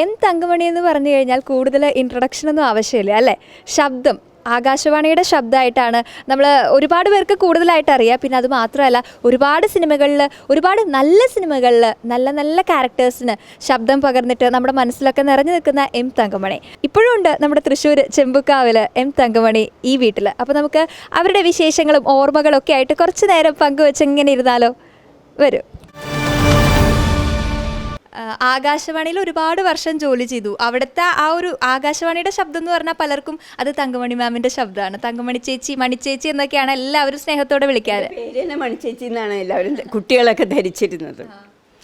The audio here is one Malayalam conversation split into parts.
എൻ തങ്കമണി എന്ന് പറഞ്ഞു കഴിഞ്ഞാൽ കൂടുതൽ ഇൻട്രൊഡക്ഷൻ ഒന്നും ആവശ്യമില്ല അല്ലേ? ശബ്ദം ആകാശവാണിയുടെ ശബ്ദമായിട്ടാണ് നമ്മൾ ഒരുപാട് പേർക്ക് കൂടുതലായിട്ട് അറിയാം. പിന്നെ അത് മാത്രമല്ല ഒരുപാട് സിനിമകളിൽ ഒരുപാട് നല്ല സിനിമകളിൽ നല്ല നല്ല ക്യാരക്ടേഴ്സിന് ശബ്ദം പകർന്നിട്ട് നമ്മുടെ മനസ്സിലൊക്കെ നിറഞ്ഞു നിൽക്കുന്ന എം തങ്കമണി. ഇപ്പോഴും ഉണ്ട് നമ്മുടെ തൃശ്ശൂർ ചെമ്പുക്കാവിൽ എം തങ്കമണി ഈ വീട്ടിൽ അപ്പോൾ നമുക്ക് അവരുടെ വിശേഷങ്ങളും ഓർമ്മകളൊക്കെ ആയിട്ട് കുറച്ച് നേരം പങ്കുവെച്ച് ഇങ്ങനെ ഇരുന്നാലോ? വരൂ. ആകാശവാണിയിൽ ഒരുപാട് വർഷം ജോലി ചെയ്തു. അവിടുത്തെ ആ ഒരു ആകാശവാണിയുടെ ശബ്ദം എന്ന് പറഞ്ഞാൽ പലർക്കും അത് തങ്കമണി മാമിന്റെ ശബ്ദമാണ്. തങ്കമണി ചേച്ചി മണിച്ചേച്ചി എന്നൊക്കെയാണ് എല്ലാവരും സ്നേഹത്തോടെ വിളിക്കാറ്. മണിച്ചേച്ചി എന്നാണ് എല്ലാവരും കുട്ടികളൊക്കെ ധരിച്ചിരുന്നത്.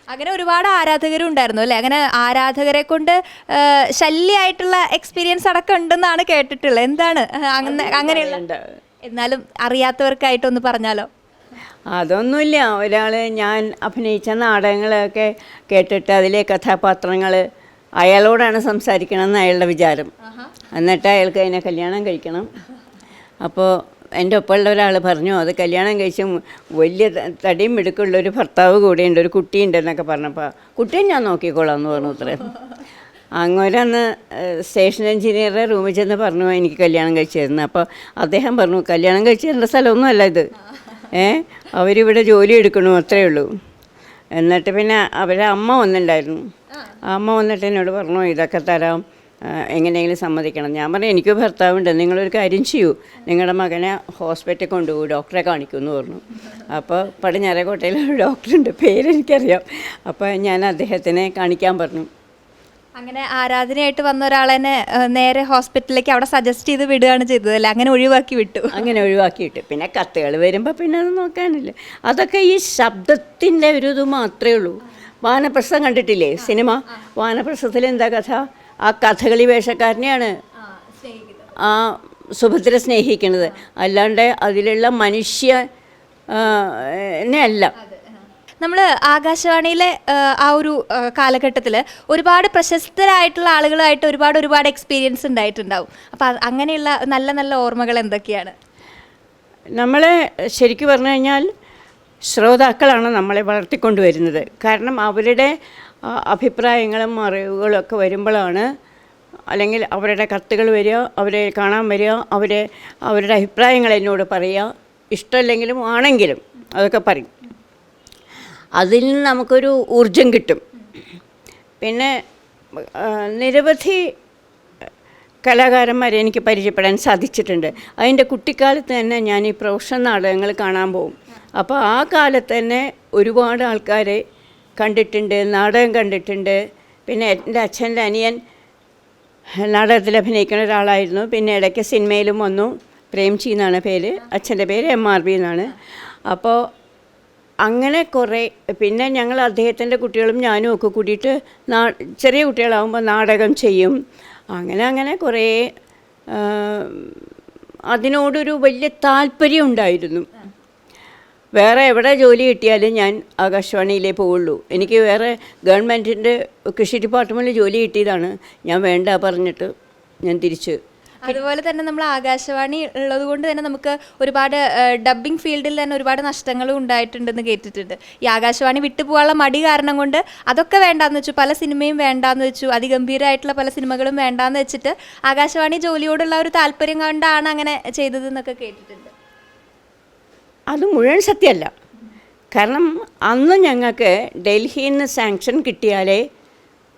അങ്ങനെ ഒരുപാട് ആരാധകരും ഉണ്ടായിരുന്നു അല്ലേ? അങ്ങനെ ആരാധകരെ കൊണ്ട് ശല്യമായിട്ടുള്ള എക്സ്പീരിയൻസ് അടക്കം ഉണ്ടെന്നാണ് കേട്ടിട്ടുള്ളത്. എന്താണ്? അങ്ങനെ അങ്ങനെയുള്ള. എന്നാലും അറിയാത്തവർക്കായിട്ടൊന്ന് പറഞ്ഞാലോ? അതൊന്നുമില്ല. ഒരാൾ ഞാൻ അഭിനയിച്ച നാടകങ്ങളൊക്കെ കേട്ടിട്ട് അതിലെ കഥാപാത്രങ്ങൾ അയാളോടാണ് സംസാരിക്കണമെന്ന് അയാളുടെ വിചാരം. എന്നിട്ട് അയാൾക്ക് അതിനെ കല്യാണം കഴിക്കണം. അപ്പോൾ എന്റെ ഒപ്പമുള്ള ഒരാൾ പറഞ്ഞു അത് കല്യാണം കഴിച്ച് വലിയ തടിയും മിടുക്കുള്ള ഒരു ഭർത്താവ് കൂടെയുണ്ട് ഒരു കുട്ടിയുണ്ട് എന്നൊക്കെ പറഞ്ഞപ്പോൾ കുട്ടിയെ ഞാൻ നോക്കിക്കോളാം എന്ന് പറഞ്ഞു അത്രേ. അങ്ങനെ അന്ന് സ്റ്റേഷൻ എഞ്ചിനീയറുടെ റൂമിൽ ചെന്ന് പറഞ്ഞു എനിക്ക് കല്യാണം കഴിച്ചു തരുന്നത് അപ്പോൾ അദ്ദേഹം പറഞ്ഞു കല്യാണം കഴിച്ചു തരേണ്ട സ്ഥലമൊന്നുമല്ല ഇത്. ഏ? അവരിവിടെ ജോലി എടുക്കണു അത്രേ ഉള്ളൂ. എന്നിട്ട് പിന്നെ അവരെ അമ്മ വന്നിട്ടുണ്ടായിരുന്നു ആ. അമ്മ വന്നിട്ട് എന്നോട് പറഞ്ഞു ഇതൊക്കെ തരാം. എങ്ങനെയെങ്കിലും സമ്മതിക്കണം. ഞാൻ പറഞ്ഞു എനിക്ക് ഭർത്താവുണ്ട്. നിങ്ങളൊരു കാര്യം ചെയ്യൂ. നിങ്ങളുടെ മകനെ ഹോസ്പിറ്റലിൽ കൊണ്ടുപോകും. ഡോക്ടറെ കാണിക്കൂ എന്ന് പറഞ്ഞു. അപ്പോൾ പടിഞ്ഞാറേക്കോട്ടയിൽ ഒരു ഡോക്ടറുണ്ട്. പേരെനിക്കറിയാം. അപ്പോൾ ഞാൻ അദ്ദേഹത്തിനെ കാണിക്കാൻ പറഞ്ഞു. അങ്ങനെ ആരാധനയായിട്ട് വന്ന ഒരാളെന്നെ നേരെ ഹോസ്പിറ്റലിലേക്ക് അവിടെ സജസ്റ്റ് ചെയ്ത് വിടുകയാണ് ചെയ്തത് അല്ലേ അങ്ങനെ ഒഴിവാക്കി വിട്ടു. അങ്ങനെ ഒഴിവാക്കി വിട്ടു. പിന്നെ കത്തുകൾ വരുമ്പോൾ പിന്നെ അത് നോക്കാനില്ല. അതൊക്കെ ഈ ശബ്ദത്തിന്റെ ഒരു ഇത് മാത്രമേ ഉള്ളൂ. വാനപ്രസം കണ്ടിട്ടില്ലേ സിനിമ? വാനപ്രസ്ഥത്തിൽ എന്താ കഥ? ആ കഥകളി വേഷക്കാരനെയാണ് ആ സുഭദ്ര സ്നേഹിക്കുന്നത്. അല്ലാണ്ട് അതിലുള്ള മനുഷ്യ അല്ല നമ്മൾ ആകാശവാണിയിലെ ആ, ഒരു കാലഘട്ടത്തിൽ ഒരുപാട് പ്രശസ്തരായിട്ടുള്ള ആളുകളായിട്ട് ഒരുപാട് ഒരുപാട് എക്സ്പീരിയൻസ് ഉണ്ടായിട്ടുണ്ടാവും. അപ്പോൾ അങ്ങനെയുള്ള നല്ല നല്ല ഓർമ്മകൾ എന്തൊക്കെയാണ്? നമ്മളെ ശരിക്കും പറഞ്ഞു കഴിഞ്ഞാൽ ശ്രോതാക്കളാണ് നമ്മളെ വളർത്തിക്കൊണ്ടുവരുന്നത്. കാരണം അവരുടെ അഭിപ്രായങ്ങളും അറിവുകളും ഒക്കെ വരുമ്പോഴാണ് അല്ലെങ്കിൽ അവരുടെ കത്തുകൾ വരിക അവരെ കാണാൻ വരിക അവരെ അവരുടെ അഭിപ്രായങ്ങൾ എന്നോട് പറയുക. ഇഷ്ടമല്ലെങ്കിലും ആണെങ്കിലും അതൊക്കെ പറയും. അതിൽ നിന്ന് നമുക്കൊരു ഊർജം കിട്ടും. പിന്നെ നിരവധി കലാകാരന്മാരെ എനിക്ക് പരിചയപ്പെടാൻ സാധിച്ചിട്ടുണ്ട്. അതിന്റെ കുട്ടിക്കാലത്ത് തന്നെ ഞാൻ ഈ പ്രൊഫഷണൽ നാടകങ്ങൾ കാണാൻ പോകും. അപ്പോൾ ആ കാലത്ത് തന്നെ ഒരുപാട് ആൾക്കാരെ കണ്ടിട്ടുണ്ട് നാടകം കണ്ടിട്ടുണ്ട്. പിന്നെ എന്റെ അച്ഛന്റെ അനിയൻ നാടകത്തിൽ അഭിനയിക്കുന്ന ഒരാളായിരുന്നു. പിന്നെ ഇടയ്ക്ക് സിനിമയിലും വന്നു. പ്രേംചി എന്നാണ് പേര്. അച്ഛന്റെ പേര് എം ആർ ബി എന്നാണ്. അപ്പോൾ അങ്ങനെ കുറേ പിന്നെ ഞങ്ങൾ അദ്ദേഹത്തിന്റെ കുട്ടികളും ഞാനും ഒക്കെ കൂടിയിട്ട് നാ ചെറിയ കുട്ടികളാവുമ്പോൾ നാടകം ചെയ്യും. അങ്ങനെ അങ്ങനെ കുറേ അതിനോടൊരു വലിയ താല്പര്യം ഉണ്ടായിരുന്നു. വേറെ എവിടെ ജോലി കിട്ടിയാലും ഞാൻ ആകാശവാണിയിലേ പോവുള്ളൂ. എനിക്ക് വേറെ ഗവൺമെന്റിന്റെ കൃഷി ഡിപ്പാർട്ട്മെന്റിൽ ജോലി കിട്ടിയതാണ്. ഞാൻ വേണ്ട പറഞ്ഞിട്ട് ഞാൻ തിരിച്ച് അതുപോലെ തന്നെ നമ്മൾ ആകാശവാണി ഉള്ളത് കൊണ്ട് തന്നെ നമുക്ക് ഒരുപാട് ഡബ്ബിംഗ് ഫീൽഡിൽ തന്നെ ഒരുപാട് നഷ്ടങ്ങളും ഉണ്ടായിട്ടുണ്ടെന്ന് കേട്ടിട്ടുണ്ട്. ഈ ആകാശവാണി വിട്ടുപോകാനുള്ള മടി കാരണം കൊണ്ട് അതൊക്കെ വേണ്ടാന്ന് വെച്ചു പല സിനിമയും വേണ്ടാന്ന് വെച്ചു അതിഗംഭീരമായിട്ടുള്ള പല സിനിമകളും വേണ്ടാന്ന് വെച്ചിട്ട് ആകാശവാണി ജോലിയോടുള്ള ഒരു താല്പര്യം കൊണ്ടാണ് അങ്ങനെ ചെയ്തതെന്നൊക്കെ കേട്ടിട്ടുണ്ട്. അത് മുഴുവൻ സത്യമല്ല. കാരണം അന്ന് ഞങ്ങൾക്ക് ഡൽഹിയിൽ നിന്ന് സാങ്ഷൻ കിട്ടിയാലേ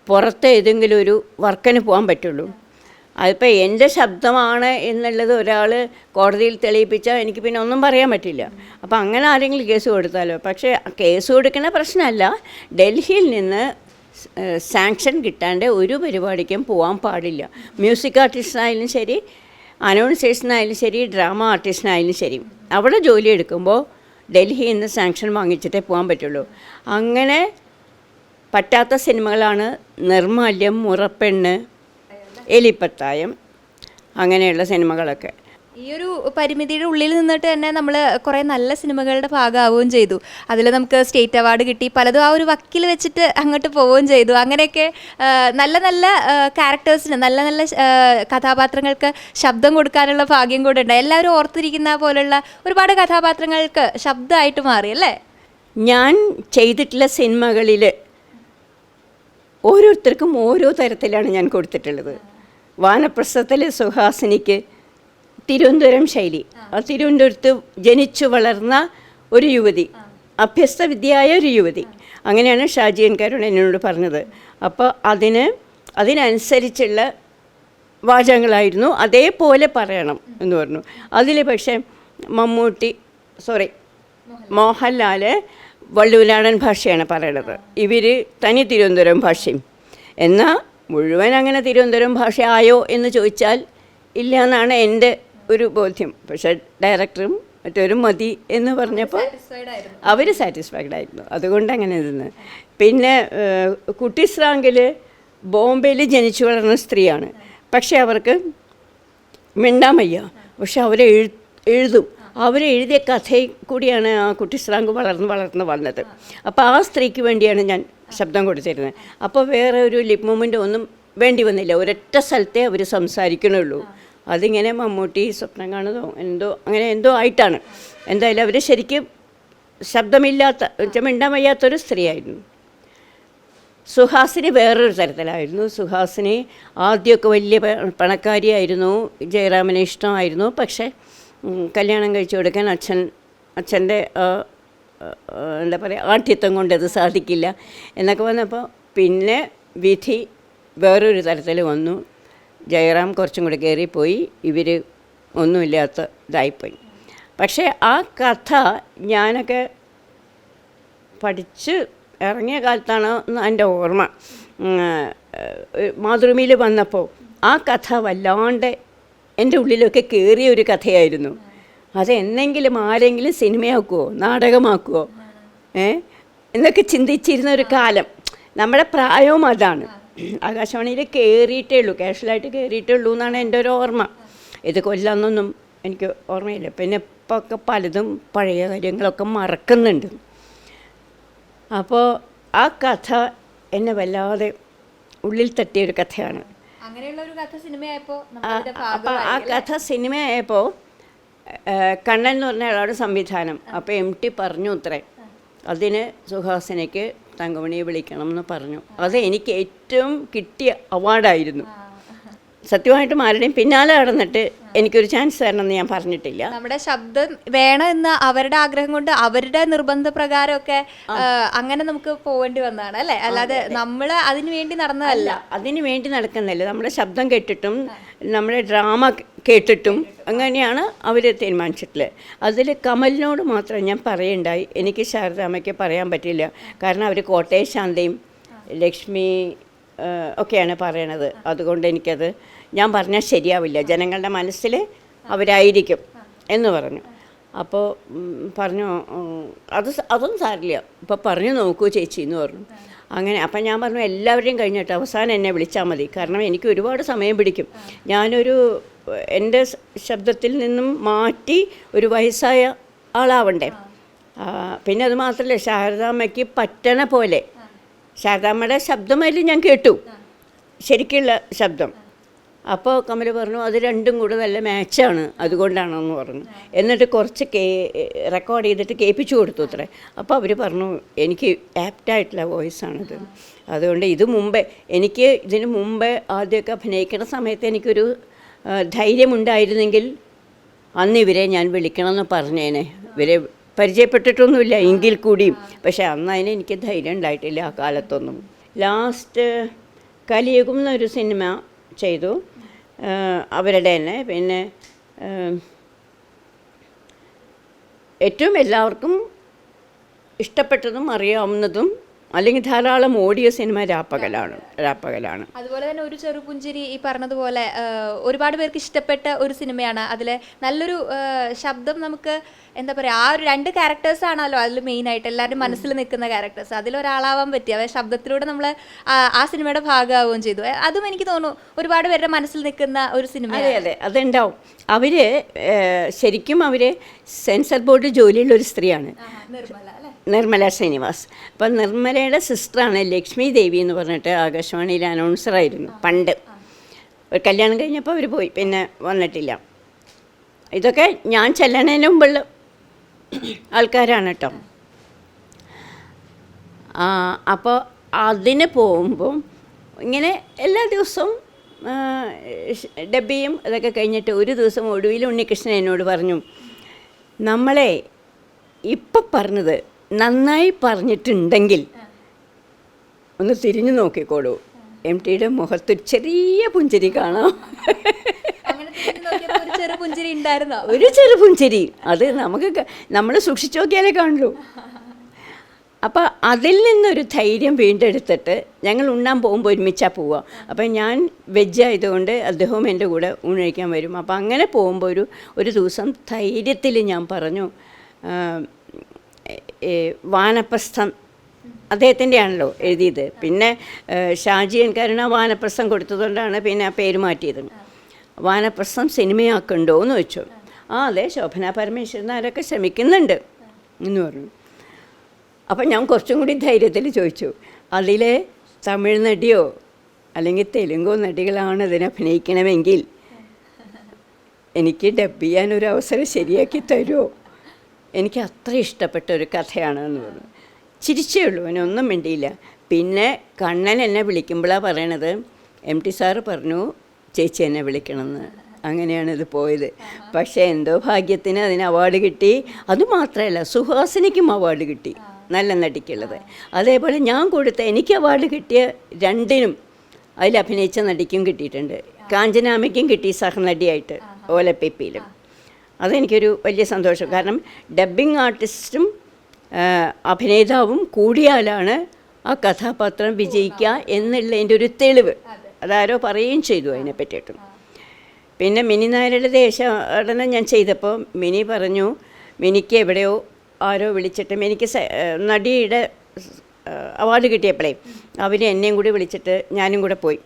പുറത്ത് ഏതെങ്കിലും ഒരു വർക്കിന് പോകാൻ പറ്റുള്ളൂ. അതിപ്പോൾ എന്റെ ശബ്ദമാണ് എന്നുള്ളത് ഒരാൾ കോടതിയിൽ തെളിയിപ്പിച്ചാൽ എനിക്ക് പിന്നെ ഒന്നും പറയാൻ പറ്റില്ല. അപ്പോൾ അങ്ങനെ ആരെങ്കിലും കേസ് കൊടുത്താലോ? പക്ഷേ കേസ് കൊടുക്കുന്ന പ്രശ്നമല്ല. ഡൽഹിയിൽ നിന്ന് സാങ്ഷൻ കിട്ടാണ്ട് ഒരു പരിപാടിക്കും പോകാൻ പാടില്ല. മ്യൂസിക് ആർട്ടിസ്റ്റിനായാലും ശരി അനൗൺസേഴ്സിനായാലും ശരി ഡ്രാമ ആർട്ടിസ്റ്റിനായാലും ശരി. അവിടെ ജോലി എടുക്കുമ്പോൾ ഡൽഹിയിൽ നിന്ന് സാങ്ഷൻ വാങ്ങിച്ചിട്ടേ പോകാൻ പറ്റുള്ളൂ. അങ്ങനെ പറ്റാത്ത സിനിമകളാണ് നിർമാല്യം മുറപ്പെണ്ണ് എലിപ്പത്തായം അങ്ങനെയുള്ള സിനിമകളൊക്കെ. ഈ ഒരു പരിമിതിയുടെ ഉള്ളിൽ നിന്നിട്ട് തന്നെ നമ്മൾ കുറേ നല്ല സിനിമകളുടെ ഭാഗമാവുകയും ചെയ്തു. അതിൽ നമുക്ക് സ്റ്റേറ്റ് അവാർഡ് കിട്ടി. പലതും ആ ഒരു വക്കിൽ വെച്ചിട്ട് അങ്ങോട്ട് പോവുകയും ചെയ്തു. അങ്ങനെയൊക്കെ നല്ല നല്ല ക്യാരക്ടേഴ്സിന് നല്ല നല്ല കഥാപാത്രങ്ങൾക്ക് ശബ്ദം കൊടുക്കാനുള്ള ഭാഗ്യം കൂടെ ഉണ്ട്. എല്ലാവരും ഓർത്തിരിക്കുന്ന പോലുള്ള ഒരുപാട് കഥാപാത്രങ്ങൾക്ക് ശബ്ദമായിട്ട് മാറി അല്ലേ? ഞാൻ ചെയ്തിട്ടുള്ള സിനിമകളിൽ ഓരോരുത്തർക്കും ഓരോ തരത്തിലാണ് ഞാൻ കൊടുത്തിട്ടുള്ളത്. വാനപ്രസ്ഥത്തിൽ സുഹാസിനിക്ക് തിരുവനന്തപുരം ശൈലി. ആ. തിരുവനന്തപുരത്ത് ജനിച്ചു വളർന്ന ഒരു യുവതി അഭ്യസ്ത വിദ്യയായ ഒരു യുവതി. അങ്ങനെയാണ് ഷാജിയൻ കരുൺ എന്നോട് പറഞ്ഞത്. അപ്പോൾ അതിന് അതിനനുസരിച്ചുള്ള വാചകങ്ങളായിരുന്നു. അതേപോലെ പറയണം എന്ന് പറഞ്ഞു. അതിൽ പക്ഷേ മമ്മൂട്ടി സോറി മോഹൻലാൽ. വള്ളൂരാടൻ ഭാഷയാണ് പറയണത്. ഇവർ തനി തിരുവനന്തപുരം ഭാഷയും. എന്നാൽ മുഴുവൻ അങ്ങനെ തിരുവനന്തപുരം ഭാഷയായോ ആയോ എന്ന് ചോദിച്ചാൽ ഇല്ല എന്നാണ് എന്റെ ഒരു ബോധ്യം. പക്ഷേ ഡയറക്ടറും മറ്റൊരു മതി എന്ന് പറഞ്ഞപ്പോൾ അവർ സാറ്റിസ്ഫൈഡ് ആയിരുന്നു. അതുകൊണ്ട് അങ്ങനെ ഇരുന്ന്. പിന്നെ കുട്ടിസ്രാങ്കിൽ ബോംബെയിൽ ജനിച്ചു വളർന്ന സ്ത്രീയാണ്. പക്ഷേ അവർക്ക് മിണ്ടാൻ വയ്യ. പക്ഷെ എഴു എഴുതും. അവരെഴുതിയ കഥയിൽ കൂടിയാണ് ആ കുട്ടി കുട്ടിസ്രാങ്ക് വളർന്ന് വളർന്ന് വന്നത്. അപ്പോൾ ആ സ്ത്രീക്ക് വേണ്ടിയാണ് ഞാൻ ശബ്ദം കൊടുത്തിരുന്നത്. അപ്പോൾ വേറെ ഒരു ലിപ് മൂമെന്റ് ഒന്നും വേണ്ടി വന്നില്ല. ഒരൊറ്റ സ്ഥലത്തെ അവർ സംസാരിക്കണുള്ളൂ. അതിങ്ങനെ മമ്മൂട്ടി സ്വപ്നം കാണുന്നതോ എന്തോ അങ്ങനെ എന്തോ ആയിട്ടാണ്. എന്തായാലും അവർ ശരിക്കും ശബ്ദമില്ലാത്ത മിണ്ടാൻ വയ്യാത്തൊരു സ്ത്രീയായിരുന്നു. സുഹാസിനി വേറൊരു തരത്തിലായിരുന്നു. സുഹാസിനി ആദ്യമൊക്കെ വലിയ പണക്കാരിയായിരുന്നു. ജയറാമിനെ ഇഷ്ടമായിരുന്നു. പക്ഷേ കല്യാണം കഴിച്ചു കൊടുക്കാൻ അച്ഛൻ അച്ഛന്റെ എന്താ പറയുക ആഠ്യത്വം കൊണ്ട് അത് സാധിക്കില്ല. എന്നൊക്കെ വന്നപ്പോൾ പിന്നെ വിധി വേറൊരു തരത്തിൽ വന്നു. ജയറാം കുറച്ചും കൂടി കയറിപ്പോയി. ഇവർ ഒന്നുമില്ലാത്ത ഇതായിപ്പോയി. പക്ഷേ ആ കഥ ഞാനൊക്കെ പഠിച്ച് ഇറങ്ങിയ കാലത്താണ് എന്റെ ഓർമ്മ. മാതൃഭൂമിയിൽ വന്നപ്പോൾ ആ കഥ വല്ലാണ്ട് എന്റെ ഉള്ളിലൊക്കെ കയറിയ ഒരു കഥയായിരുന്നു. അത് എന്നെങ്കിലും ആരെങ്കിലും സിനിമയാക്കുമോ നാടകമാക്കുമോ ഏ? എന്നൊക്കെ ചിന്തിച്ചിരുന്ന ഒരു കാലം. നമ്മുടെ പ്രായവും അതാണ്. ആകാശവാണിയിൽ കയറിയിട്ടേ ഉള്ളൂ. കാഷ്വലായിട്ട് കയറിയിട്ടേ ഉള്ളൂ എന്നാണ് എന്റെ ഒരു ഓർമ്മ. ഇത് കൊല്ലാന്നൊന്നും എനിക്ക് ഓർമ്മയില്ല. പിന്നെ ഇപ്പോൾ ഒക്കെ പലതും പഴയ കാര്യങ്ങളൊക്കെ മറക്കുന്നുണ്ട്. അപ്പോൾ ആ കഥ എന്നെ വല്ലാതെ ഉള്ളിൽ തട്ടിയൊരു കഥയാണ്. അങ്ങനെയുള്ള ഒരു കഥ സിനിമയായപ്പോ ആ കഥ സിനിമയായപ്പോൾ കണ്ണൻ എന്ന് പറഞ്ഞ ആളാണ് സംവിധാനം. അപ്പോൾ എം ടി പറഞ്ഞു അത്രേ. അതിന് സുഹാസിനയ്ക്ക് തങ്കമണിയെ വിളിക്കണം എന്ന് പറഞ്ഞു അത് എനിക്ക് ഏറ്റവും കിട്ടിയ അവാർഡായിരുന്നു. സത്യമായിട്ടും ആരുടെയും പിന്നാലെ നടന്നിട്ട് എനിക്കൊരു ചാൻസ് തരണമെന്ന് ഞാൻ പറഞ്ഞിട്ടില്ല. നമ്മുടെ ശബ്ദം വേണം എന്ന അവരുടെ ആഗ്രഹം കൊണ്ട് അവരുടെ നിർബന്ധ പ്രകാരമൊക്കെ അങ്ങനെ നമുക്ക് പോകേണ്ടി വന്നതാണ് അല്ലേ? അല്ലാതെ നമ്മൾ അതിനു വേണ്ടി നടന്നതല്ല. അതിനു വേണ്ടി നടക്കുന്നില്ല നമ്മുടെ ശബ്ദം കേട്ടിട്ടും നമ്മുടെ ഡ്രാമ കേട്ടിട്ടും അങ്ങനെയാണ് അവർ തീരുമാനിച്ചിട്ടുള്ളത്. അതിൽ കമലിനോട് മാത്രം ഞാൻ പറയുണ്ടായി. എനിക്ക് ശാരദാമ്മയ്ക്ക് പറയാൻ പറ്റില്ല. കാരണം അവർ കോട്ടയശാന്തയും ലക്ഷ്മി ഒക്കെയാണ് പറയണത്. അതുകൊണ്ട് എനിക്കത് ഞാൻ പറഞ്ഞാൽ ശരിയാവില്ല. ജനങ്ങളുടെ മനസ്സിൽ അവരായിരിക്കും എന്ന് പറഞ്ഞു. അപ്പോൾ പറഞ്ഞു അത് അതും അതൊന്നും സാരില്ല ഇപ്പോൾ പറഞ്ഞു നോക്കൂ ചേച്ചി എന്ന് പറഞ്ഞു. അങ്ങനെ അപ്പം ഞാൻ പറഞ്ഞു എല്ലാവരെയും കഴിഞ്ഞിട്ട് അവസാനം എന്നെ വിളിച്ചാൽ മതി. കാരണം എനിക്ക് ഒരുപാട് സമയം പിടിക്കും. ഞാനൊരു എന്റെ ശബ്ദത്തിൽ നിന്നും മാറ്റി ഒരു വയസ്സായ ആളാവണ്ടേ? പിന്നെ അത് മാത്രമല്ല ശാരദാമ്മയ്ക്ക് പറ്റണ പോലെ. ശാരദാമ്മയുടെ ശബ്ദമായാലും ഞാൻ കേട്ടു. ശരിക്കുള്ള ശബ്ദം. അപ്പോൾ കമൽ പറഞ്ഞു അത് രണ്ടും കൂടെ നല്ല മാച്ചാണ് അതുകൊണ്ടാണെന്ന് പറഞ്ഞു. എന്നിട്ട് കുറച്ച് കേ റെക്കോർഡ് ചെയ്തിട്ട് കേൾപ്പിച്ചു കൊടുത്തു അത്രേ. അപ്പോൾ അവർ പറഞ്ഞു എനിക്ക് ആപ്റ്റായിട്ടുള്ള വോയിസാണിത് അതുകൊണ്ട് ഇത് മുമ്പേ എനിക്ക് ഇതിന് മുമ്പേ ആദ്യമൊക്കെ അഭിനയിക്കുന്ന സമയത്ത് എനിക്കൊരു ധൈര്യമുണ്ടായിരുന്നെങ്കിൽ അന്ന് ഇവരെ ഞാൻ വിളിക്കണമെന്ന് പറഞ്ഞേനെ. ഇവരെ പരിചയപ്പെട്ടിട്ടൊന്നുമില്ല എങ്കിൽ കൂടിയും. പക്ഷേ അന്ന് അതിന് എനിക്ക് ധൈര്യം ഉണ്ടായിട്ടില്ല ആ കാലത്തൊന്നും. ലാസ്റ്റ് കലിയുഗം എന്നൊരു സിനിമ ചെയ്തു. അവരുടെ തന്നെ പിന്നെ ഏറ്റവും എല്ലാവർക്കും ഇഷ്ടപ്പെട്ടതും അറിയാവുന്നതും അല്ലെങ്കിൽ ധാരാളം ഓഡിയോ സിനിമ രാപ്പകലാണ് രാപ്പകലാണ്. അതുപോലെ തന്നെ ഒരു ചെറുപുഞ്ചിരി ഈ പറഞ്ഞതുപോലെ ഒരുപാട് പേർക്ക് ഇഷ്ടപ്പെട്ട ഒരു സിനിമയാണ്. അതിലെ നല്ലൊരു ശബ്ദം നമുക്ക് എന്താ പറയുക ആ ഒരു രണ്ട് ക്യാരക്ടേഴ്സ് ആണല്ലോ അതിൽ മെയിൻ ആയിട്ട്. എല്ലാവരും മനസ്സിൽ നിൽക്കുന്ന ക്യാരക്ടേഴ്സ് അതിലൊരാളാവാൻ പറ്റി. അതായത് ശബ്ദത്തിലൂടെ നമ്മൾ ആ സിനിമയുടെ ഭാഗമാവുകയും ചെയ്തു. അതും എനിക്ക് തോന്നുന്നു ഒരുപാട് പേരുടെ മനസ്സിൽ നിൽക്കുന്ന ഒരു സിനിമ അതെ അതെ. അതുണ്ടാവും. അവർ ശരിക്കും അവർ സെൻസർ ബോർഡ് ജോലിയുള്ള ഒരു സ്ത്രീയാണ്. നിർമ്മല ശ്രീനിവാസ്. അപ്പം നിർമ്മലയുടെ സിസ്റ്ററാണ് ലക്ഷ്മി ദേവി എന്ന് പറഞ്ഞിട്ട് ആകാശവാണിയിൽ അനൗൺസറായിരുന്നു പണ്ട്. ഒരു കല്യാണം കഴിഞ്ഞപ്പോൾ അവർ പോയി പിന്നെ വന്നിട്ടില്ല. ഇതൊക്കെ ഞാൻ ചെല്ലണതിന് മുമ്പുള്ള ആൾക്കാരാണ് കേട്ടോ. അപ്പോൾ അതിന് പോകുമ്പോൾ ഇങ്ങനെ എല്ലാ ദിവസവും ഡബിയും അതൊക്കെ കഴിഞ്ഞിട്ട് ഒരു ദിവസം ഒടുവിൽ ഉണ്ണികൃഷ്ണൻ എന്നോട് പറഞ്ഞു നമ്മളെ ഇപ്പം പറഞ്ഞത് നന്നായി പറഞ്ഞിട്ടുണ്ടെങ്കിൽ ഒന്ന് തിരിഞ്ഞു നോക്കിക്കോളൂ. എം ടിയുടെ മുഖത്ത് ചെറിയ പുഞ്ചിരി കാണാം. ഒരു ചെറു പുഞ്ചിരി ഉണ്ടായിരുന്നോ? ഒരു അത് നമുക്ക് നമ്മൾ സൂക്ഷിച്ചു നോക്കിയാലേ കാണുള്ളൂ. അപ്പോൾ അതിൽ നിന്നൊരു ധൈര്യം വീണ്ടെടുത്തിട്ട് ഞങ്ങൾ ഉണ്ണാൻ പോകുമ്പോൾ ഒരുമിച്ചാണ് പോവുക അപ്പം ഞാൻ വെജ് ആയതുകൊണ്ട് അദ്ദേഹവും എന്റെ കൂടെ ഊണഴിക്കാൻ വരും. അപ്പം അങ്ങനെ പോകുമ്പോൾ ഒരു ഒരു ദിവസം ധൈര്യത്തിൽ ഞാൻ പറഞ്ഞു വാനപ്രസ്ഥം അദ്ദേഹത്തിന്റെ ആണല്ലോ എഴുതിയത്. പിന്നെ ഷാജി എനിക്കാരൻ വാനപ്രസ്ഥം കൊടുത്തതുകൊണ്ടാണ് പിന്നെ ആ പേര് മാറ്റിയത്. വാനപ്രസ്ഥം സിനിമയാക്കുന്നുണ്ടോ എന്ന് വെച്ചു ആ അതെ ശോഭന പരമേശ്വരൻ ആരൊക്കെ ശ്രമിക്കുന്നുണ്ട് എന്ന് പറഞ്ഞു. അപ്പം ഞാൻ കുറച്ചും കൂടി ധൈര്യത്തിൽ ചോദിച്ചു അതിലെ തമിഴ് നടിയോ അല്ലെങ്കിൽ തെലുങ്കോ നടികളാണ് അതിനെ അഭിനയിക്കണമെങ്കിൽ എനിക്ക് ഡബ് ചെയ്യാൻ ഒരു അവസരം ശരിയാക്കി തരുമോ? എനിക്ക് അത്ര ഇഷ്ടപ്പെട്ട ഒരു കഥയാണ് എന്ന് പറഞ്ഞു ചിരിച്ചേ ഉള്ളൂ അവനൊന്നും മിണ്ടിയില്ല. പിന്നെ കണ്ണൻ എന്നെ വിളിക്കുമ്പോഴാണ് പറയണത് എം ടി സാറ് പറഞ്ഞു ചേച്ചി എന്നെ വിളിക്കണമെന്ന്. അങ്ങനെയാണ് ഇത് പോയത്. പക്ഷേ എന്തോ ഭാഗ്യത്തിന് അതിന് അവാർഡ് കിട്ടി. അതുമാത്രമല്ല സുഹാസിനിക്കും അവാർഡ് കിട്ടി. നല്ല നടിക്കുള്ളത്. അതേപോലെ ഞാൻ കൊടുത്ത എനിക്ക് അവാർഡ് കിട്ടിയ രണ്ടിനും അതിൽ അഭിനയിച്ച നടിക്കും കിട്ടിയിട്ടുണ്ട്. കാഞ്ചനാമയ്ക്കും കിട്ടി സഹനടിയായിട്ട് ഓലപ്പെപ്പിയിലും. അതെനിക്കൊരു വലിയ സന്തോഷം. കാരണം ഡബ്ബിംഗ് ആർട്ടിസ്റ്റും അഭിനേതാവും കൂടിയാലാണ് ആ കഥാപാത്രം വിജയിക്കുക എന്നുള്ളതിന്റെ ഒരു തെളിവ്. അതാരോ പറയുകയും ചെയ്തു അതിനെ പറ്റിയിട്ടും പിന്നെ മിനി നായരുടെ ദേശാടനം ഞാൻ ചെയ്തപ്പോൾ മിനി പറഞ്ഞു മിനിക്ക് എവിടെയോ ആരോ വിളിച്ചിട്ട് മിനിക്ക് നടിയുടെ അവാർഡ് കിട്ടിയപ്പോഴേ അവർ എന്നെയും കൂടി വിളിച്ചിട്ട് ഞാനും കൂടെ പോയി.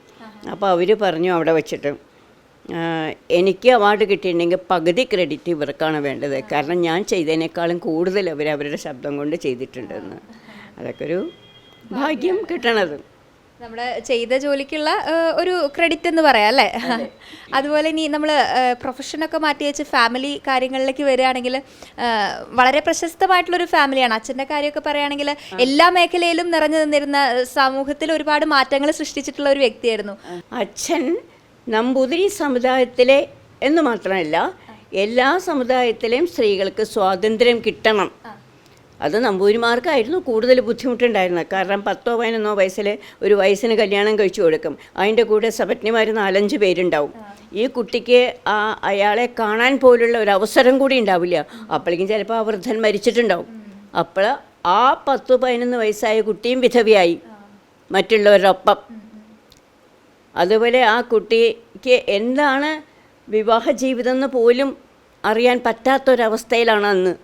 അപ്പോൾ അവർ പറഞ്ഞു അവിടെ വെച്ചിട്ട്. എനിക്ക് അവാർഡ് കിട്ടിയിട്ടുണ്ടെങ്കിൽ പകുതി ക്രെഡിറ്റ് ഇവർക്കാണ് വേണ്ടത്. കാരണം ഞാൻ ചെയ്തതിനേക്കാളും കൂടുതൽ അവർ അവരുടെ ശബ്ദം കൊണ്ട് ചെയ്തിട്ടുണ്ടെന്ന്. അതൊക്കെ ഒരു ഭാഗ്യം കിട്ടണത്. നമ്മുടെ ചെയ്ത ജോലിക്കുള്ള ഒരു ക്രെഡിറ്റ് എന്ന് പറയാം അല്ലേ? അതുപോലെ ഇനി നമ്മൾ പ്രൊഫഷനൊക്കെ മാറ്റി വെച്ച് ഫാമിലി കാര്യങ്ങളിലേക്ക് വരികയാണെങ്കിൽ വളരെ വളരെ പ്രശസ്തമായിട്ടുള്ളൊരു ഫാമിലിയാണ് അച്ഛന്റെ കാര്യമൊക്കെ പറയുകയാണെങ്കിൽ എല്ലാ മേഖലയിലും നിറഞ്ഞു നിന്നിരുന്ന സമൂഹത്തിൽ ഒരുപാട് മാറ്റങ്ങൾ സൃഷ്ടിച്ചിട്ടുള്ള ഒരു വ്യക്തിയായിരുന്നു. അച്ഛൻ നമ്പൂതിരി സമുദായത്തിലെ എന്ന് മാത്രമല്ല എല്ലാ സമുദായത്തിലെയും സ്ത്രീകൾക്ക് സ്വാതന്ത്ര്യം കിട്ടണം. അത് നമ്പൂരിമാർക്കായിരുന്നു കൂടുതൽ ബുദ്ധിമുട്ടുണ്ടായിരുന്നത്. കാരണം പത്തോ പതിനൊന്നോ വയസ്സിൽ ഒരു വയസ്സിന് കല്യാണം കഴിച്ചു കൊടുക്കും. അതിന്റെ കൂടെ സപത്നിമാർ നാലഞ്ച് പേരുണ്ടാവും. ഈ കുട്ടിക്ക് ആ അയാളെ കാണാൻ പോലുള്ള ഒരു അവസരം കൂടി ഉണ്ടാവില്ല. അപ്പോഴേക്കും ചിലപ്പോൾ ആ വൃദ്ധൻ മരിച്ചിട്ടുണ്ടാവും. അപ്പോൾ ആ പത്ത് പതിനൊന്ന് വയസ്സായ കുട്ടിയും വിധവയായി. മറ്റുള്ളവരൊപ്പം അതുപോലെ ആ കുട്ടിക്ക് എന്താണ് വിവാഹ ജീവിതം എന്ന് പോലും അറിയാൻ പറ്റാത്തൊരവസ്ഥയിലാണ് അന്ന്.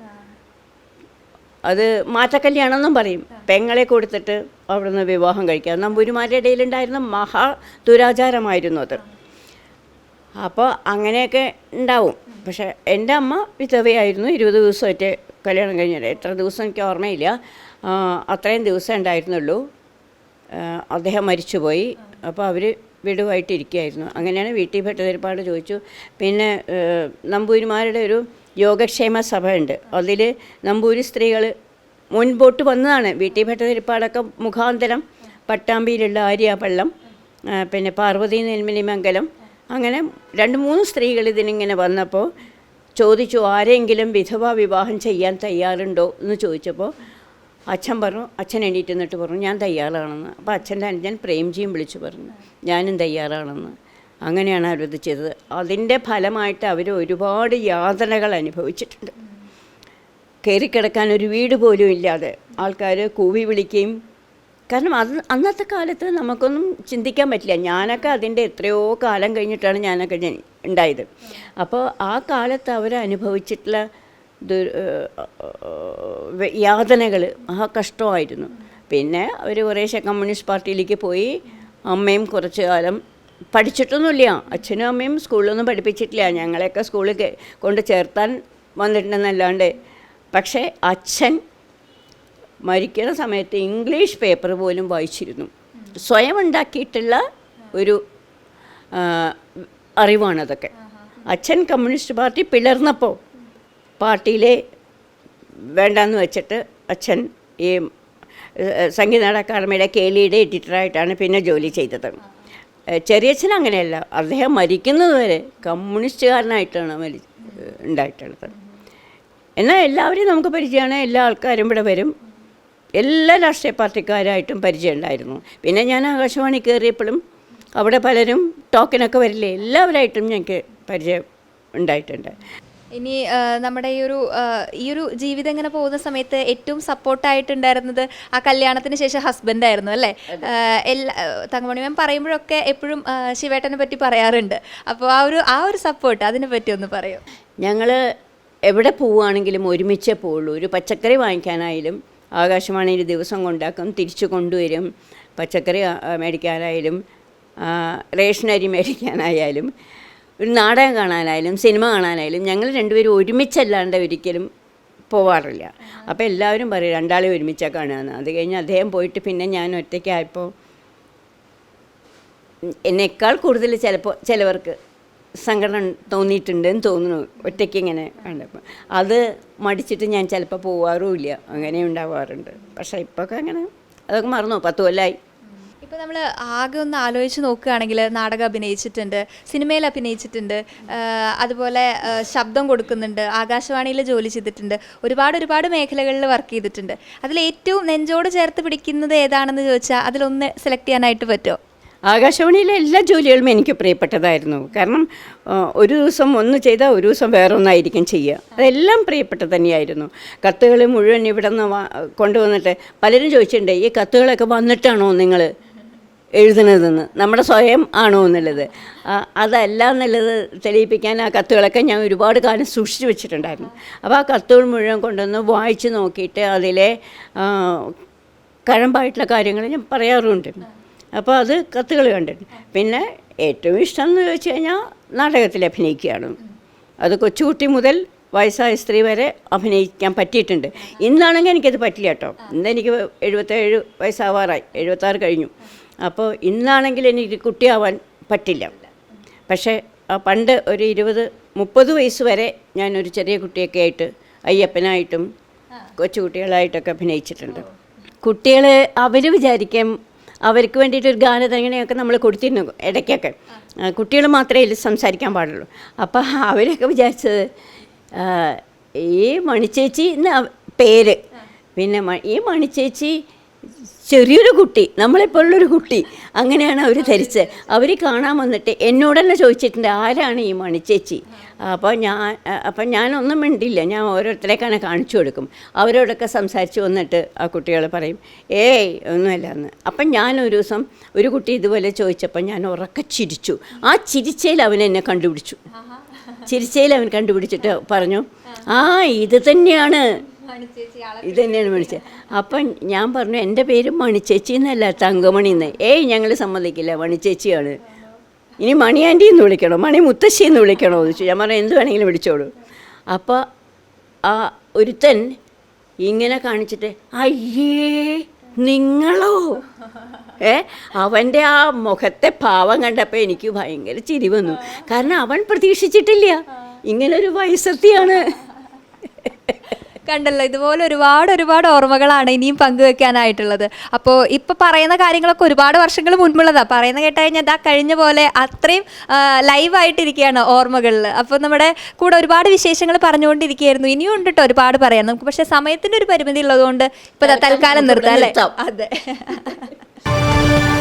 അത് മാറ്റക്കല്യാണമെന്നും പറയും. പെങ്ങളെ കൊടുത്തിട്ട് അവിടുന്ന് വിവാഹം കഴിക്കുക. നമ്പൂരിമാരുടെ ഇടയിലുണ്ടായിരുന്ന മഹാ ദുരാചാരമായിരുന്നു അത്. അപ്പോൾ അങ്ങനെയൊക്കെ ഉണ്ടാവും. പക്ഷേ എന്റെ അമ്മ വിധവയായിരുന്നു. ഇരുപത് ദിവസമായിട്ട് കല്യാണം കഴിഞ്ഞത് എത്ര ദിവസം എനിക്ക് ഓർമ്മയില്ല. അത്രയും ദിവസം ഉണ്ടായിരുന്നുള്ളൂ. അദ്ദേഹം മരിച്ചുപോയി. അപ്പോൾ അവർ വിടുവായിട്ടിരിക്കുകയായിരുന്നു. അങ്ങനെയാണ് വീട്ടിൽ ഭട്ടതിരിപ്പാട് ചോദിച്ചു. പിന്നെ നമ്പൂരിമാരുടെ ഒരു യോഗക്ഷേമ സഭ ഉണ്ട് അതിൽ നമ്പൂരി സ്ത്രീകൾ മുൻപോട്ട് വന്നതാണ്. വീട്ടിൽ ഭട്ടതിരിപ്പാടൊക്കെ മുഖാന്തരം പട്ടാമ്പിയിലുള്ള ആര്യാപള്ളം പിന്നെ പാർവതി നെൽമിനിമംഗലം അങ്ങനെ രണ്ട് മൂന്ന് സ്ത്രീകൾ ഇതിനിങ്ങനെ വന്നപ്പോൾ ചോദിച്ചു ആരെങ്കിലും വിധവ വിവാഹം ചെയ്യാൻ തയ്യാറുണ്ടോ? എന്ന് ചോദിച്ചപ്പോൾ അച്ഛൻ പറഞ്ഞു അച്ഛൻ എണീറ്റ് നിന്നിട്ട് പറഞ്ഞു ഞാൻ തയ്യാറാണെന്ന്. അപ്പോൾ അച്ഛന്റെ അനുജൻ പ്രേംജിയും വിളിച്ചു പറഞ്ഞു ഞാനും തയ്യാറാണെന്ന്. അങ്ങനെയാണ് അവരത് ചെയ്തത്. അതിന്റെ ഫലമായിട്ട് അവർ ഒരുപാട് യാതനകൾ അനുഭവിച്ചിട്ടുണ്ട്. കയറിക്കിടക്കാൻ ഒരു വീട് പോലും ഇല്ലാതെ ആൾക്കാർ കൂവി വിളിക്കുകയും കാരണം അത് അന്നത്തെ കാലത്ത് നമുക്കൊന്നും ചിന്തിക്കാൻ പറ്റില്ല. ഞാനൊക്കെ അതിന്റെ എത്രയോ കാലം കഴിഞ്ഞിട്ടാണ് ഞാനൊക്കെ ഉണ്ടായത്. അപ്പോൾ ആ കാലത്ത് അവർ അനുഭവിച്ചിട്ടുള്ള യാതനകൾ ആ കഷ്ടമായിരുന്നു. പിന്നെ അവർ കുറേശ്ശെ കമ്മ്യൂണിസ്റ്റ് പാർട്ടിയിലേക്ക് പോയി അമ്മയും കുറച്ച് കാലം പഠിച്ചിട്ടൊന്നുമില്ല. അച്ഛനും അമ്മയും സ്കൂളിലൊന്നും പഠിപ്പിച്ചിട്ടില്ല. ഞങ്ങളെയൊക്കെ സ്കൂളിൽ കൊണ്ട് ചേർത്താൻ വന്നിട്ടുണ്ടെന്നല്ലാണ്ട്. പക്ഷേ അച്ഛൻ മരിക്കുന്ന സമയത്ത് ഇംഗ്ലീഷ് പേപ്പർ പോലും വായിച്ചിരുന്നു. സ്വയം ഉണ്ടാക്കിയിട്ടുള്ള ഒരു അറിവാണതൊക്കെ അച്ഛൻ കമ്മ്യൂണിസ്റ്റ് പാർട്ടി പിളർന്നപ്പോൾ പാർട്ടിയിലെ വേണ്ടാന്ന് വെച്ചിട്ട് അച്ഛൻ ഈ സംഗീത അക്കാദമിയുടെ കേളിയുടെ എഡിറ്ററായിട്ടാണ് പിന്നെ ജോലി ചെയ്തത്. ചെറിയച്ഛൻ അങ്ങനെയല്ല. അദ്ദേഹം മരിക്കുന്നത് വരെ കമ്മ്യൂണിസ്റ്റുകാരനായിട്ടാണ് മരി ഉണ്ടായിട്ടുള്ളത്. എന്നാൽ എല്ലാവരെയും നമുക്ക് പരിചയമാണ്. എല്ലാ ആൾക്കാരും ഇവിടെ വരും. എല്ലാ രാഷ്ട്രീയ പാർട്ടിക്കാരായിട്ടും പരിചയം ഉണ്ടായിരുന്നു. പിന്നെ ഞാൻ ആകാശവാണി കയറിയപ്പോഴും അവിടെ പലരും ടോക്കിനൊക്കെ വരില്ലേ? എല്ലാവരായിട്ടും ഞങ്ങൾക്ക് പരിചയം ഉണ്ടായിട്ടുണ്ട്. ഇനി നമ്മുടെ ഈ ഒരു ഈ ഒരു ജീവിതം ഇങ്ങനെ പോകുന്ന സമയത്ത് ഏറ്റവും സപ്പോർട്ടായിട്ടുണ്ടായിരുന്നത് ആ കല്യാണത്തിന് ശേഷം ഹസ്ബൻഡ് ആയിരുന്നു അല്ലേ? എല്ലാ തങ്കമണി മാം പറയുമ്പോഴൊക്കെ എപ്പോഴും ശിവേട്ടനെ പറ്റി പറയാറുണ്ട്. അപ്പോൾ ആ ഒരു ആ ഒരു സപ്പോർട്ട് അതിനെ പറ്റി ഒന്ന് പറയൂ. ഞങ്ങൾ എവിടെ പോവുകയാണെങ്കിലും ഒരുമിച്ചേ പോവുള്ളൂ. ഒരു പച്ചക്കറി വാങ്ങിക്കാനായാലും ആകാശവാണിയിൽ ദിവസം കൊണ്ടാക്കും തിരിച്ചു കൊണ്ടുവരും. പച്ചക്കറി മേടിക്കാനായാലും റേഷനരി മേടിക്കാനായാലും ഒരു നാടകം കാണാനായാലും സിനിമ കാണാനായാലും ഞങ്ങൾ രണ്ടുപേരും ഒരുമിച്ചല്ലാണ്ട് ഒരിക്കലും പോവാറില്ല. അപ്പോൾ എല്ലാവരും പറയും രണ്ടാളെ ഒരുമിച്ചാണ് കാണുകയെന്ന് അത് കഴിഞ്ഞ് അദ്ദേഹം പോയിട്ട് പിന്നെ ഞാൻ ഒറ്റയ്ക്കായപ്പോൾ എന്നേക്കാൾ കൂടുതൽ ചിലപ്പോൾ ചിലവർക്ക് സങ്കടം തോന്നിയിട്ടുണ്ടെന്ന് തോന്നുന്നു ഒറ്റയ്ക്ക് ഇങ്ങനെ കണ്ടപ്പോൾ അത് മടിച്ചിട്ട് ഞാൻ ചിലപ്പോൾ പോവാറുമില്ല അങ്ങനെ ഉണ്ടാവാറുണ്ട്. പക്ഷേ ഇപ്പോഴൊക്കെ അങ്ങനെ അതൊക്കെ മറന്നു പത്ത് കൊല്ലമായി ഇപ്പോൾ നമ്മൾ ആകെ ഒന്ന് ആലോചിച്ച് നോക്കുകയാണെങ്കിൽ നാടകം അഭിനയിച്ചിട്ടുണ്ട് സിനിമയിൽ അഭിനയിച്ചിട്ടുണ്ട് അതുപോലെ ശബ്ദം കൊടുക്കുന്നുണ്ട് ആകാശവാണിയിൽ ജോലി ചെയ്തിട്ടുണ്ട് ഒരുപാട് ഒരുപാട് മേഖലകളിൽ വർക്ക് ചെയ്തിട്ടുണ്ട്. അതിൽ ഏറ്റവും നെഞ്ചോട് ചേർത്ത് പിടിക്കുന്നത് ഏതാണെന്ന് ചോദിച്ചാൽ അതിലൊന്ന് സെലക്ട് ചെയ്യാനായിട്ട് പറ്റുമോ? ആകാശവാണിയിലെ എല്ലാ ജോലികളും എനിക്ക് പ്രിയപ്പെട്ടതായിരുന്നു. കാരണം ഒരു ദിവസം ഒന്ന് ചെയ്താൽ ഒരു ദിവസം വേറെ ഒന്നായിരിക്കും ചെയ്യുക. അതെല്ലാം പ്രിയപ്പെട്ടത് തന്നെയായിരുന്നു. കത്തുകൾ മുഴുവൻ ഇവിടെ നിന്ന് കൊണ്ടുവന്നിട്ട് പലരും ചോദിച്ചിട്ടുണ്ട് ഈ കത്തുകളൊക്കെ വന്നിട്ടാണോ നിങ്ങൾ എഴുതുന്നതെന്ന്. നമ്മുടെ സ്വയം ആണോ എന്നുള്ളത്. അതല്ല എന്നുള്ളത് തെളിയിപ്പിക്കാൻ ആ കത്തുകളൊക്കെ ഞാൻ ഒരുപാട് കാലം സൂക്ഷിച്ചു വെച്ചിട്ടുണ്ടായിരുന്നു. അപ്പോൾ ആ കത്തുകൾ മുഴുവൻ കൊണ്ടുവന്ന് വായിച്ച് നോക്കിയിട്ട് അതിലെ കഴമ്പായിട്ടുള്ള കാര്യങ്ങൾ ഞാൻ പറയാറുണ്ട്. അപ്പോൾ അത് കത്തുകൾ കണ്ടിട്ടുണ്ട് പിന്നെ ഏറ്റവും ഇഷ്ടം എന്ന് ചോദിച്ചു കഴിഞ്ഞാൽ നാടകത്തിൽ അഭിനയിക്കുകയാണ്. അത് കൊച്ചുകുട്ടി മുതൽ വയസ്സായ സ്ത്രീ വരെ അഭിനയിക്കാൻ പറ്റിയിട്ടുണ്ട്. ഇന്നാണെങ്കിൽ എനിക്കത് പറ്റില്ല കേട്ടോ. ഇന്ന് എനിക്ക് എഴുപത്തേഴ് വയസ്സാവാറായി. എഴുപത്താറ് കഴിഞ്ഞു. അപ്പോൾ ഇന്നാണെങ്കിൽ എനിക്ക് കുട്ടിയാവാൻ പറ്റില്ല. പക്ഷേ പണ്ട് ഒരു ഇരുപത് മുപ്പത് വയസ്സ് വരെ ഞാൻ ഒരു ചെറിയ കുട്ടിയൊക്കെ ആയിട്ട് അയ്യപ്പനായിട്ടും കൊച്ചുകുട്ടികളായിട്ടൊക്കെ അഭിനയിച്ചിട്ടുണ്ട്. കുട്ടികളെ അവർ വിചാരിക്കും അവർക്ക് വേണ്ടിയിട്ട് ഒരു ഗാനതങ്ങനെയൊക്കെ നമ്മൾ കൊടുത്തിരുന്നു ഇടയ്ക്കൊക്കെ. കുട്ടികൾ മാത്രമേ ഇതിൽ സംസാരിക്കാൻ പാടുള്ളൂ. അപ്പോൾ അവരൊക്കെ വിചാരിച്ചത് ഈ മണിച്ചേച്ചി എന്ന പേര്. പിന്നെ ഈ മണിച്ചേച്ചി ചെറിയൊരു കുട്ടി നമ്മളെപ്പോലുള്ളൊരു കുട്ടി. അങ്ങനെയാണ് അവർ ധരിച്ചത് അവർ കാണാൻ വന്നിട്ട് എന്നോട് തന്നെ ചോദിച്ചിട്ടുണ്ട് ആരാണ് ഈ മണിച്ചേച്ചി? അപ്പോൾ ഞാൻ അപ്പം ഞാനൊന്നും മിണ്ടില്ല. ഞാൻ ഓരോരുത്തരേക്കാണ് കാണിച്ചു കൊടുക്കും. അവരോടൊക്കെ സംസാരിച്ച് വന്നിട്ട് ആ കുട്ടികൾ പറയും ഏയ് ഒന്നുമല്ല എന്ന് അപ്പം ഞാൻ ഒരു ദിവസം ഒരു കുട്ടി ഇതുപോലെ ചോദിച്ചപ്പോൾ ഞാൻ ഉറക്കെ ചിരിച്ചു. ആ ചിരിച്ചയിൽ അവൻ എന്നെ കണ്ടുപിടിച്ചു. ചിരിച്ചയിൽ അവൻ കണ്ടുപിടിച്ചിട്ട് പറഞ്ഞു ആ ഇത് തന്നെയാണ്. ഇത് തന്നെയാണ് അപ്പം ഞാൻ പറഞ്ഞു എന്റെ പേര് മണിച്ചേച്ചി എന്നല്ല തങ്കമണി എന്ന്. ഏയ് ഞങ്ങൾ സമ്മതിക്കില്ല. മണിച്ചേച്ചിയാണ്. ഇനി മണി ആന്റി എന്ന് വിളിക്കണോ? മണി മുത്തശ്ശി എന്ന് വിളിക്കണോ? എന്ന് ചോദിച്ചു. ഞാൻ പറഞ്ഞു എന്ത് വേണമെങ്കിലും വിളിച്ചോളൂ. അപ്പോൾ ആ ഒരുത്തൻ ഇങ്ങനെ കാണിച്ചിട്ട് അയ്യേ നിങ്ങളോ? ഏ അവന്റെ ആ മുഖത്തെ ഭാവം കണ്ടപ്പോൾ എനിക്ക് ഭയങ്കര ചിരി വന്നു. കാരണം അവൻ പ്രതീക്ഷിച്ചിട്ടില്ല. ഇങ്ങനൊരു വയസ്സത്തിയാണ് കണ്ടല്ലോ ഇതുപോലെ ഒരുപാട് ഒരുപാട് ഓർമ്മകളാണ് ഇനിയും പങ്കുവെക്കാനായിട്ടുള്ളത്. അപ്പോൾ ഇപ്പോൾ പറയുന്ന കാര്യങ്ങളൊക്കെ ഒരുപാട് വർഷങ്ങൾ മുൻപുള്ളതാണ് പറയുന്ന കേട്ട് കഴിഞ്ഞാൽ ഇതാ കഴിഞ്ഞ പോലെ അത്രയും ലൈവായിട്ടിരിക്കുകയാണ് ഓർമ്മകളിൽ. അപ്പോൾ നമ്മുടെ കൂടെ ഒരുപാട് വിശേഷങ്ങൾ പറഞ്ഞുകൊണ്ടിരിക്കുകയായിരുന്നു. ഇനിയും ഉണ്ട് കേട്ടോ ഒരുപാട് പറയാം നമുക്ക് പക്ഷേ സമയത്തിന്റെ ഒരു പരിമിതി ഉള്ളതുകൊണ്ട് ഇപ്പോൾ തൽക്കാലം നിർത്താം അല്ലേ? അതെ.